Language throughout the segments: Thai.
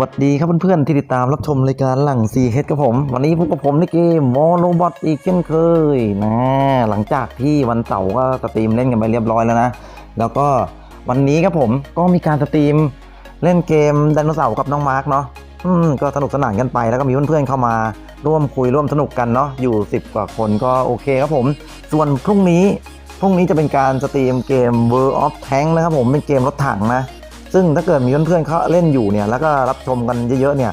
วัสดีครับเพื่อนๆที่ติดตามรับชมรายการหลังซีเฮดกับผม วันนี้พบกับผมในเกมโมโนบอทอีกเช่นเคยนะหลังจากที่วันเสาร์ก็สตรีมเล่นกันไปเรียบร้อยแล้วนะ แล้วก็วันนี้ครับผมก็มีการสตรีมเล่นเกมไดโนเสาร์กับน้องมาร์กเนาะอืมก็สนุกสนานกันไปแล้วก็มีเพื่อนๆเข้ามาร่วมคุยร่วมสนุกกันเนาะอยู่ 10 กว่าคนก็โอเคครับผม ส่วนพรุ่งนี้พรุ่งนี้จะเป็นการสตรีมเกม World of Tank นะครับผมเป็นเกมรถถังนะ ซึ่งถ้าเกิดมีเพื่อนๆเขาเล่นอยู่เนี่ยแล้วก็รับชมกันเยอะๆเนี่ย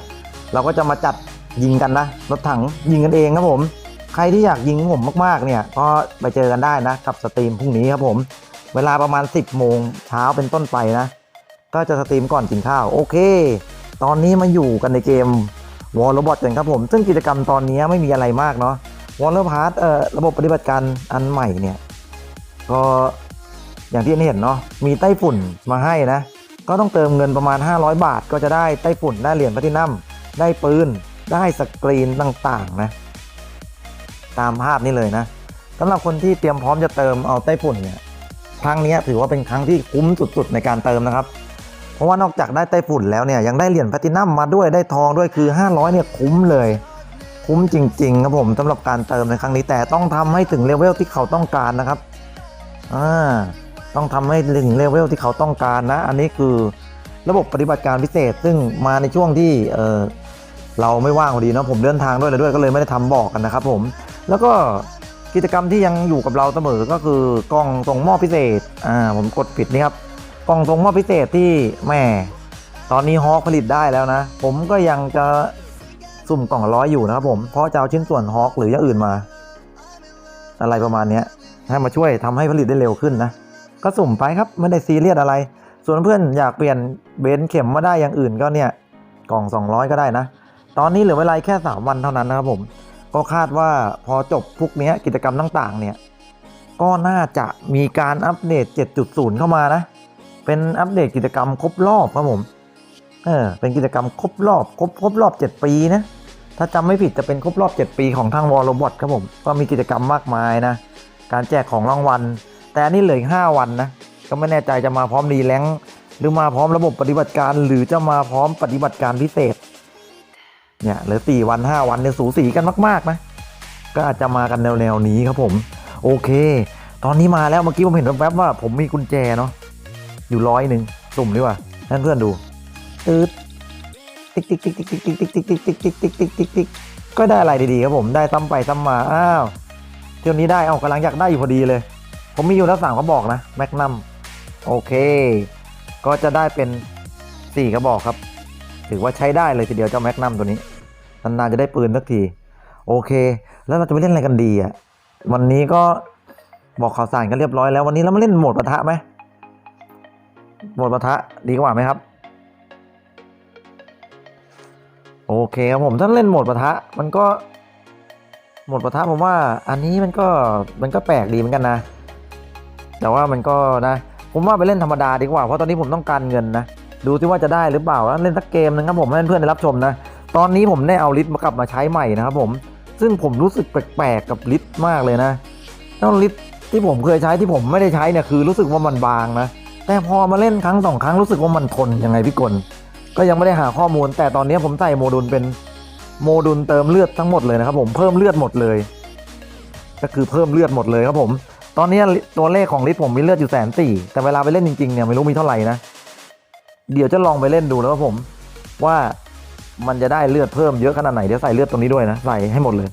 เราก็จะมาจัดยิงกันนะรถถังยิงกันเองครับผม ใครที่อยากยิงผมมากๆเนี่ยก็ไปเจอกันได้นะกับสตรีมพรุ่งนี้ครับผม เวลาประมาณ 10 โมงเช้าเป็นต้นไปนะ ก็จะสตรีมก่อนกินข้าวโอเค ตอนนี้มาอยู่กันในเกมวอล r บอทกันครับผม ซึ่งกิจกรรมตอนนี้ไม่มีอะไรมากเนาะวอล r พาร์ตเอ่อระบบปฏิบัติการอันใหม่เนี่ย ก็อย่างที่เห็นเนาะมีไต้ฝุ่นมาให้นะ ก็ต้องเติมเงินประมาณ 500 บาท ก็จะได้ไต้ฝุ่นได้เหรียญแพลตินัมได้ปืน ได้สกรีนต่างๆนะ ตามภาพนี้เลยนะสำหรับคนที่เตรียมพร้อมจะเติมเอาไต้ฝุ่นเนี่ยครั้งนี้ถือว่าเป็นครั้งที่คุ้มสุดๆในการเติมนะครับ เพราะว่านอกจากได้ไต้ฝุ่นแล้วเนี่ยยังได้เหรียญแพลตินัมมาด้วยได้ทองด้วยคือ 500เนี่ยคุ้มเลย คุ้มจริงๆครับผมสำหรับการเติมในครั้งนี้แต่ต้องทำให้ถึงเลเวลที่เขาต้องการนะครับอ่า ต้องทำให้ถึงเลเวลที่เขาต้องการนะ อันนี้คือระบบปฏิบัติการพิเศษ ซึ่งมาในช่วงที่เเราไม่ว่างพอดีเนะผมเดินทางด้วยอะไรด้วยก็เลยไม่ได้ทำบอกกันนะครับผมแล้วก็กิจกรรมที่ยังอยู่กับเราเสมอก็คือกล่องส่งมอบพิเศษอ่าผมกดผิดนี่ครับกล่องส่งมอบพิเศษที่แหม่ตอนนี้ฮอกผลิตได้แล้วนะ ผมก็ยังจะสุ่มกล่องร้อยอยู่นะครับผมเพราะจะเอาชิ้นส่วนฮอกหรืออย่างอื่นมา อะไรประมาณนี้ให้มาช่วยทำให้ผลิตได้เร็วขึ้นนะ ก็สุ่มไปครับไม่ได้ซีเรียสอะไร ส่วนเพื่อนอยากเปลี่ยนเบนเข็มมาได้อย่างอื่นก็เนี่ยกล่อง 200 ก็ได้นะ ตอนนี้เหลือเวลาแค่ 3 วันเท่านั้นนะครับผม ก็คาดว่าพอจบพวกนี้กิจกรรมต่างๆ เนี่ย ก็น่าจะมีการอัปเดต 7.0 เข้ามานะ เป็นอัปเดตกิจกรรมครบรอบครับผม เออ เป็นกิจกรรมครบรอบครบครบรอบ 7 ปีนะ ถ้าจำไม่ผิดจะเป็นครบรอบ 7 ปีของทางวอลโรบอทครับผม ก็มีกิจกรรมมากมายนะ การแจกของรางวัล แต่อันนี้เหลืออีก5วันนะ ก็ไม่แน่ใจจะมาพร้อมรีแลงหรือมาพร้อมระบบปฏิบัติการ หรือจะมาพร้อมปฏิบัติการพิเศษ เนี่ยเหลือ 4 วัน 5 วันเนี่ยสูสีกันมาก ๆ นะ ก็อาจจะมากันแนวๆนี้ครับผม โอเค ตอนนี้มาแล้วเมื่อกี้ผมเห็นแวบๆว่า ผมมีกุญแจเนาะอยู่ร้อยหนึ่งสุ่มดีกว่าให้เพื่อนดูตืดติ๊กติ๊กติ๊กติ๊กติ๊กติ๊กติ๊กติ๊กติ๊กติ๊กติ๊กติ๊กติ๊กติ๊กก็ได้อะไรดีๆครับผมได้ซ้ำไปซ้ำมาอ้าวเที่ยวนี้ได้เอากำลังอยากได้อยู่พอดีเลย ผมมีอยู่แล้วสามกระบอกนะแมกนัมโอเค ก็จะได้เป็นสี่กระบอกครับ ถือว่าใช้ได้เลยทีเดียวเจ้าแมกนัมตัวนี้นานๆจะได้ปืนสักที โอเค แล้วเราจะไปเล่นอะไรกันดีอะวันนี้ก็บอกข่าวสารกันเรียบร้อยแล้ววันนี้เรามาเล่นโหมดปะทะไหมโหมดปะทะดีกว่าไหมครับ โอเคครับผมถ้าเล่นโหมดปะทะมันก็โหมดปะทะผมว่าอันนี้มันก็มันก็แปลกดีเหมือนกันนะ แต่ว่ามันก็นะ ผมว่าไปเล่นธรรมดาดีกว่า เพราะตอนนี้ผมต้องการเงินนะ ดูที่ว่าจะได้หรือเปล่าแล้วเล่นสักเกมหนึงครับผมให้เพื่อนๆได้รับชมนะ ตอนนี้ผมได้เอาลิสต์มากลับมาใช้ใหม่นะครับผม ซึ่งผมรู้สึกแปลกๆกับลิสต์มากเลยนะต้องลิสต์ที่ผมเคยใช้ที่ผมไม่ได้ใช้เนี่ยคือรู้สึกว่ามันบางนะ แต่พอมาเล่นครั้งสองครั้งรู้สึกว่ามันทนยังไงพี่กลก็ยังไม่ได้หาข้อมูล แต่ตอนนี้ผมใส่โมดูลเป็นโมดูลเติมเลือดทั้งหมดเลยนะครับผมเพิ่มเลือดหมดเลย ก็คือเพิ่มเลือดหมดเลยครับผม ตอนนี้ตัวเลขของลิสผมมีเลือดอยู่แสนสี่แต่เวลาไปเล่นจริงๆเนี่ยไม่รู้มีเท่าไหร่นะ เดี๋ยวจะลองไปเล่นดูแล้วครับผม ว่ามันจะได้เลือดเพิ่มเยอะขนาดไหนเดี๋ยวใส่เลือดตรงนี้ด้วยนะใส่ให้หมดเลย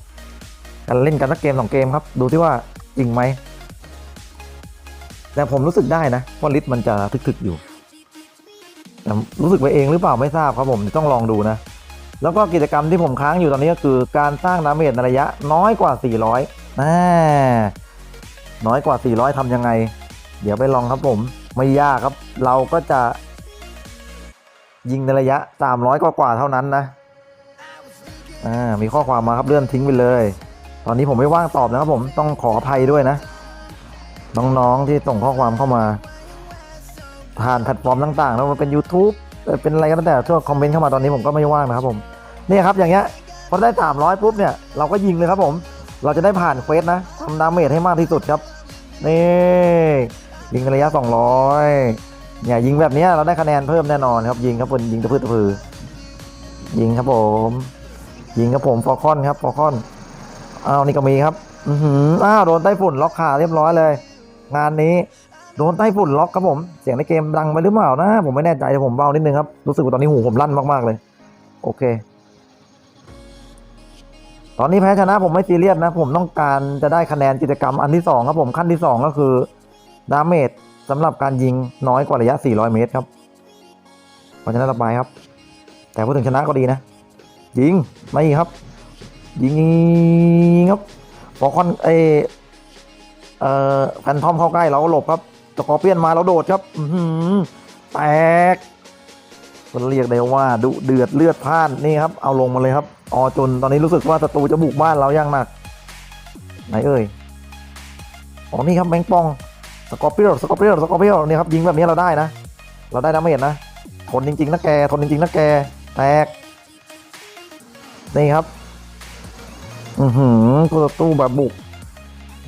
กันเล่นกันสักเกมสองเกมครับ ดูที่ว่าจริงไหมแต่ผมรู้สึกได้นะว่าลิสมันจะทึกๆอยู่แต่รู้สึกไปเองหรือเปล่าไม่ทราบครับผมต้องลองดูนะ แล้วก็กิจกรรมที่ผมค้างอยู่ตอนนี้ก็คือการสร้างดาเมจในระยะน้อยกว่า 400น่า น้อยกว่า 400ทำยังไง เดี๋ยวไปลองครับผม ไม่ยากครับ เราก็จะ ยิงในระยะ 300 กว่ากว่าๆเท่านั้นนะ อ่า มีข้อความมาครับเลื่อนทิ้งไปเลย ตอนนี้ผมไม่ว่างตอบนะครับผม ต้องขออภัยด้วยนะ น้องๆที่ส่งข้อความเข้ามา ผ่านแพลตฟอร์มต่างๆแล้วมันเป็น YouTube เอ่อเป็นอะไรก็แล้วแต่ช่วยคอมเมนต์เข้ามาตอนนี้ผมก็ไม่ว่างนะครับผม นี่ครับอย่างเงี้ยพอได้ 300 ปุ๊บเนี่ย เราก็ยิงเลยครับผม เราจะได้ผ่านเควสนะทำดาเมจให้มากที่สุดครับ นี่ยิงระยะ 200เนี่ยยิงแบบนี้เราได้คะแนนเพิ่มแน่นอนครับ ยิงครับบนยิงตะพื้ตะพือ ยิงครับผม ยิงครับผมฟอร์คอนครับฟอร์คอนอ้าวนี่ก็มีครับอือหืออ้าวโดนไต้ฝุ่นล็อกขาเรียบร้อยเลย งานนี้โดนไต้ฝุ่นล็อกครับผม เสียงในเกมดังไปหรือเปล่านะ ผมไม่แน่ใจเดี๋ยวผมเบานิดนึงครับ รู้สึกว่าตอนนี้หูผมลั่นมากๆเลย โอเค ตอนนี้แพ้ชนะผมไม่ซีเรียสนะ ผมต้องการจะได้คะแนนกิจกรรมอันที่สองครับผมขั้นที่สองก็คือดาเมจสำหรับการยิงน้อยกว่าระยะ 400 เมตรครับเพราะฉะนั้นระบายครับ แต่พูดถึงชนะก็ดีนะ ยิงไม่ครับ ยิงครับพอคอนเอเอ่อแฟนทอมเข้าใกล้เราหลบครับสกอเปี้ยนมาเราโดดครับอืแตกมันเรียกได้ว่าดุเดือดเลือดพ่านนี่ครับ เอาลงมาเลยครับ ออจนตอนนี้รู้สึกว่าศัตรูจะบุกบ้านเราอย่างหนัก ไหนเอ่ยอ๋อนี่ครับแมงปองสกอร์เปียนสกอร์เปียนสกอร์เปียนนี่ครับยิงแบบนี้เราได้นะ เราได้ดาเมจนนะทนจริงๆนะแกทนจริงๆนะแกแตกนี่ครับ อือหือตัวตู้แบบบุก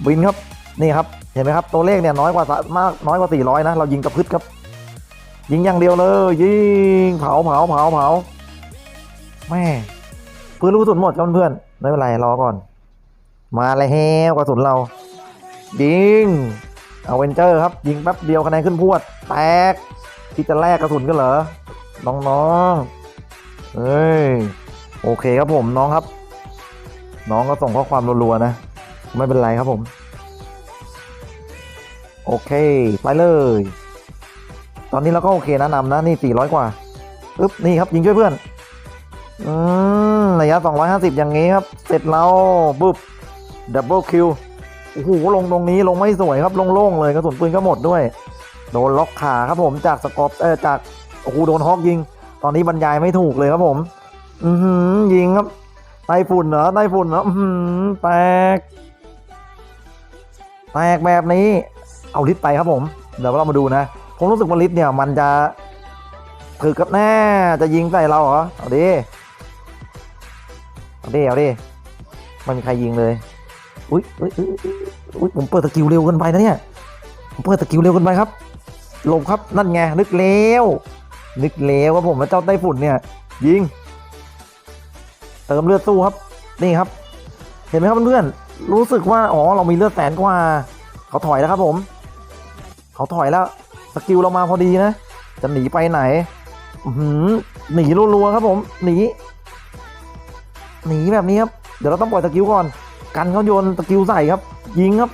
บินครับนี่ครับเห็นไหมครับตัวเลขเนี่ยน้อยกว่าสามากน้อยกว่า 400 นะ เรายิงกระพึดครับ ยิงอย่างเดียวเลย ยิงเผาเผาเผาเผาแม่ ปืนลูกกระสุนหมดครับเพื่อนๆไม่เป็นไรรอก่อน มาเลยแฮวกระสุนเรายิงเอาเวนเจอร์ครับ ยิงแป๊บเดียวคะแนนขึ้นพวด แตกที่จะแลกกระสุนกันเหรอน้องๆเฮ้ยโอเคครับผมน้องครับ น้องก็ส่งข้อความรัวๆนะ ไม่เป็นไรครับผม โอเค ไปเลย ตอนนี้เราก็โอเคนะนำนะนี่ 400 กว่าอึ๊บนี่ครับยิงช่วยเพื่อน อืมระยะ 250 อย่างงี้ครับ เสร็จแล้วปุ๊บดับเบิลคิวโอ้โหลงตรงนี้ลงไม่สวยครับโล่งๆเลยกระสุนปืนก็หมดด้วย โดนล็อกขาครับผมจากสกอปเออจากโอ้โหโดนฮอกยิง ตอนนี้บรรยายไม่ถูกเลยครับผม อือหือยิงครับไต้ฝุ่นเหรอไต้ฝุ่นเหรออือหือแตกแตกแบบนี้ เอาลิตไปครับผม เดี๋ยวเรามาดูนะ ผมรู้สึกว่าลิตเนี่ยมันจะถือกับแน่จะยิงใส่เราเหรอเอาดิ เอาดิเอาดิไม่มีใครยิงเลย อุ้ยอุ้ยอุ้ยอุ้ยผมเปิดสกิลเร็วเกินไปนะเนี่ยผมเปิดสกิลเร็วเกินไปครับหลบครับนั่นไงนึกเร็วนึกเร็วว่าผมว่าเจ้าไต้ฝุ่นเนี่ย ยิง เติมเลือดสู้ครับ นี่ครับ เห็นไหมครับเพื่อนๆรู้สึกว่าอ๋อเรามีเลือดแสนกว่า เขาถอยแล้วครับผม เขาถอยแล้วสกิลเรามาพอดีนะ จะหนีไปไหนหือหนีรัวๆครับผม หนี หนีแบบนี้ครับ เดี๋ยวเราต้องปล่อยสกิลก่อน กันเขาโยนสกิลใส่ครับ ยิงครับ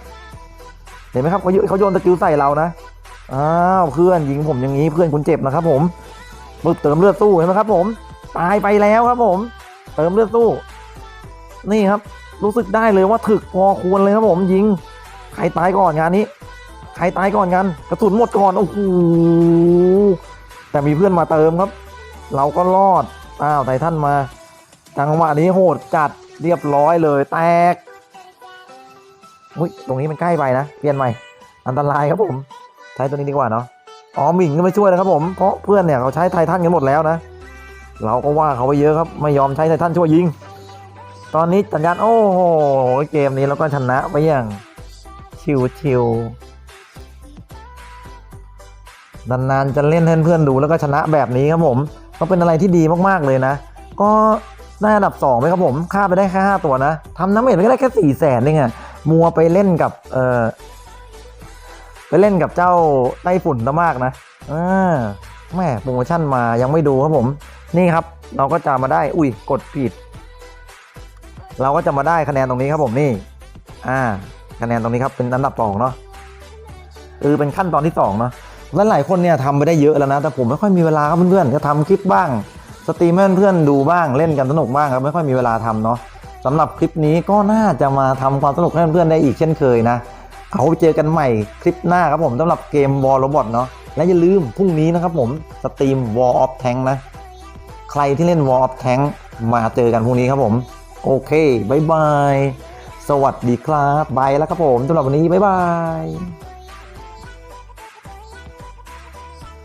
เห็นไหมครับเขาโยนเขาโยนสกิลใส่เรานะ อ้าวเพื่อนยิงผมอย่างนี้เพื่อนคุณเจ็บนะครับ ผมปึ๊บเติมเลือดสู้เห็นไหมครับ ผม ตายไปแล้วครับ ผม เติมเลือดสู้ นี่ครับ รู้สึกได้เลยว่าถึกพอควรเลยครับ ผมยิง ใครตายก่อนงานนี้ ใครตายก่อนกันกระสุนหมดก่อนโอ้โหแต่มีเพื่อนมาเติมครับ เราก็รอดอ้าวไททันมา จังหวะนี้โหดจัดเรียบร้อยเลยแตกอุ้ยตรงนี้มันใกล้ไปนะเปลี่ยนใหม่อันตรายครับผม ใช้ตัวนี้ดีกว่าเนาะอ๋อหมิงก็ไม่ช่วยนะครับผมเพราะเพื่อนเนี่ยเขาใช้ไททันกันหมดแล้วนะ เราก็ว่าเขาไปเยอะครับไม่ยอมใช้ไททันช่วยยิง ตอนนี้สัญญาณโอ้โหเกมนี้เราก็ชนะไปอย่างชิวชิวๆนานๆจะเล่นให้เพื่อนๆดูแล้วก็ชนะแบบนี้ครับผม ก็เป็นอะไรที่ดีมากๆเลยนะ ก็ ได้อันดับสองไปครับผมค่าไปได้แค่ห้าตัวนะทำน้ำเอ็ดไปก็ได้แค่สี่แสนเองอะมัวไปเล่นกับเออไปเล่นกับเจ้าไต้ฝุ่นซะมากนะอ่าแม่โปรโมชั่นมายังไม่ดูครับผม นี่ครับ เราก็จะมาได้ อุ้ยกดผิด เราก็จะมาได้คะแนนตรงนี้ครับผมนี่ อ่า คะแนนตรงนี้ครับเป็นอันดับสองเนาะเออเป็นขั้นตอนที่สองเนาะและหลายคนเนี่ยทำไปได้เยอะแล้วนะ แต่ผมไม่ค่อยมีเวลาครับเพื่อนๆก็ทำคลิปบ้าง สตรีมให้เพื่อนดูบ้างเล่นกันสนุกบ้างครับไม่ค่อยมีเวลาทำเนาะสำหรับคลิปนี้ก็น่าจะมาทำความสนุกให้เพื่อนได้อีกเช่นเคยนะ เอาไปเจอกันใหม่คลิปหน้าครับผมสำหรับเกม War Robot เนาะและอย่าลืมพรุ่งนี้นะครับผมสตรีม War of Tank นะ ใครที่เล่น War of Tank มาเจอกันพรุ่งนี้ครับผม โอเคบายบายสวัสดีครับบายแล้วครับผมสำหรับวันนี้บายบาย